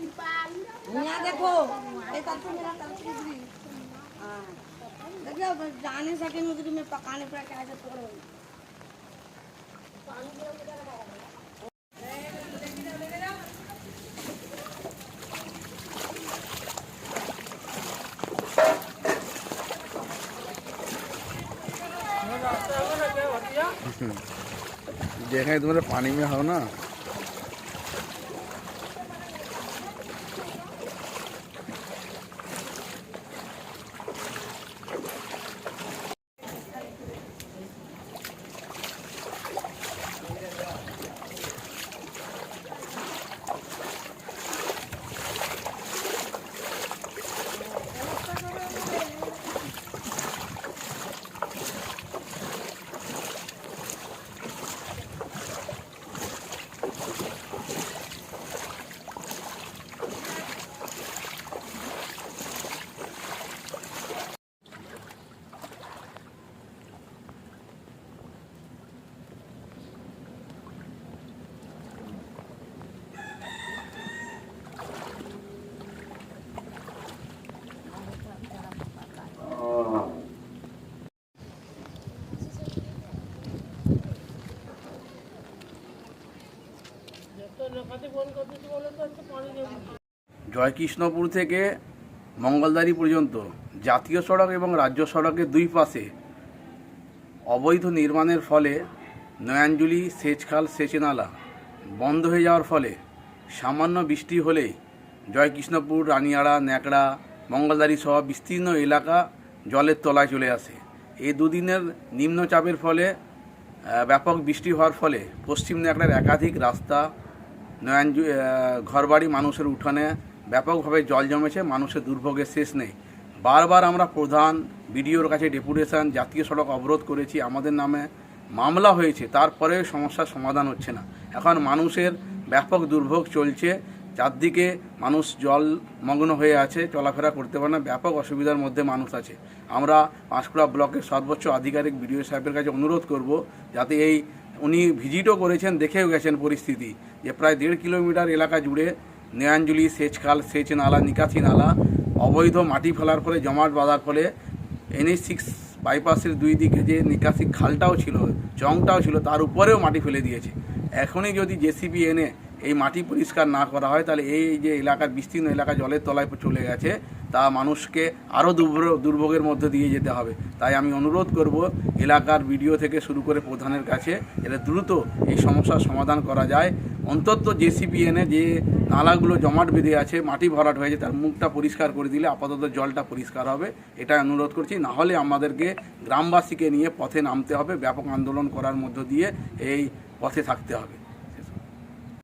यहाँ देखो तरफ़ मेरा तरफ़ हाँ। देखिए अब जा सके उधरी में पकाने पर क्या से तोड़ देखें तुम्हारे पानी में हो ना। জয়কৃষ্ণপুর থেকে মঙ্গলদারি পর্যন্ত জাতীয় সড়ক এবং রাজ্য সড়কের দুই পাশে অবৈধ নির্মাণের ফলে নয়াঞ্জলি, সেচখাল, সেচনালা বন্ধ হয়ে যাওয়ার ফলে সামান্য বৃষ্টি হলেই জয়কৃষ্ণপুর, রানিয়াড়া, ন্যাকড়া, মঙ্গলদারি সহ বিস্তীর্ণ এলাকা জলের তলায় চলে আসে। এই দুদিনের নিম্নচাপের ফলে ব্যাপক বৃষ্টি হওয়ার ফলে পশ্চিম ন্যাকড়ার একাধিক রাস্তা নয়নজু ঘরবাড়ি মানুষের উঠানে ব্যাপকভাবে জল জমেছে, মানুষের দুর্ভোগের শেষ নেই। বারবার আমরা প্রধান বিডিওর কাছে ডেপুটেশন, জাতীয় সড়ক অবরোধ করেছি, আমাদের নামে মামলা হয়েছে, তারপরে সমস্যার সমাধান হচ্ছে না। এখন মানুষের ব্যাপক দুর্ভোগ চলছে, চারদিকে মানুষ জল মগ্ন হয়ে আছে, চলাফেরা করতে পারে না, ব্যাপক অসুবিধার মধ্যে মানুষ আছে। আমরা পাঁশকুড়া ব্লকের সর্বোচ্চ আধিকারিক বিডিও সাহেবের কাছে অনুরোধ করব, যাতে এই, উনি ভিজিটও করেছেন, দেখেও গেছেন পরিস্থিতি। যে প্রায় দেড় কিলোমিটার এলাকা জুড়ে নয়াঞ্জলি সেচখাল সেচ নালা নিকাশি নালা অবৈধ মাটি ফেলার ফলে জমাট বাঁধার ফলে এনএইচ সিক্স বাইপাসের দুই দিকে যে নিকাশি খালটাও ছিল, চংটাও ছিল, তার উপরেও মাটি ফেলে দিয়েছে। এখনই যদি জেসিবি এনে এই মাটি পরিষ্কার না করা হয়, তাহলে এই যে এলাকার বিস্তীর্ণ এলাকা জলের তলায় চলে গেছে, তা মানুষকে আরও দুর্ভোগের মধ্যে দিয়ে যেতে হবে। তাই আমি অনুরোধ করব, এলাকার ভিডিও থেকে শুরু করে প্রধানের কাছে এটা দ্রুত এই সমস্যার সমাধান করা যায়। অন্তত জেসিবি এনে যে নালাগুলো জমাট বেঁধে আছে, মাটি ভরাট হয়েছে, তার মুখটা পরিষ্কার করে দিলে আপাতত জলটা পরিষ্কার হবে। এটা অনুরোধ করছি। না হলে আমাদেরকে গ্রামবাসীকে নিয়ে পথে নামতে হবে, ব্যাপক আন্দোলন করার মধ্য দিয়ে এই পথে থাকতে হবে।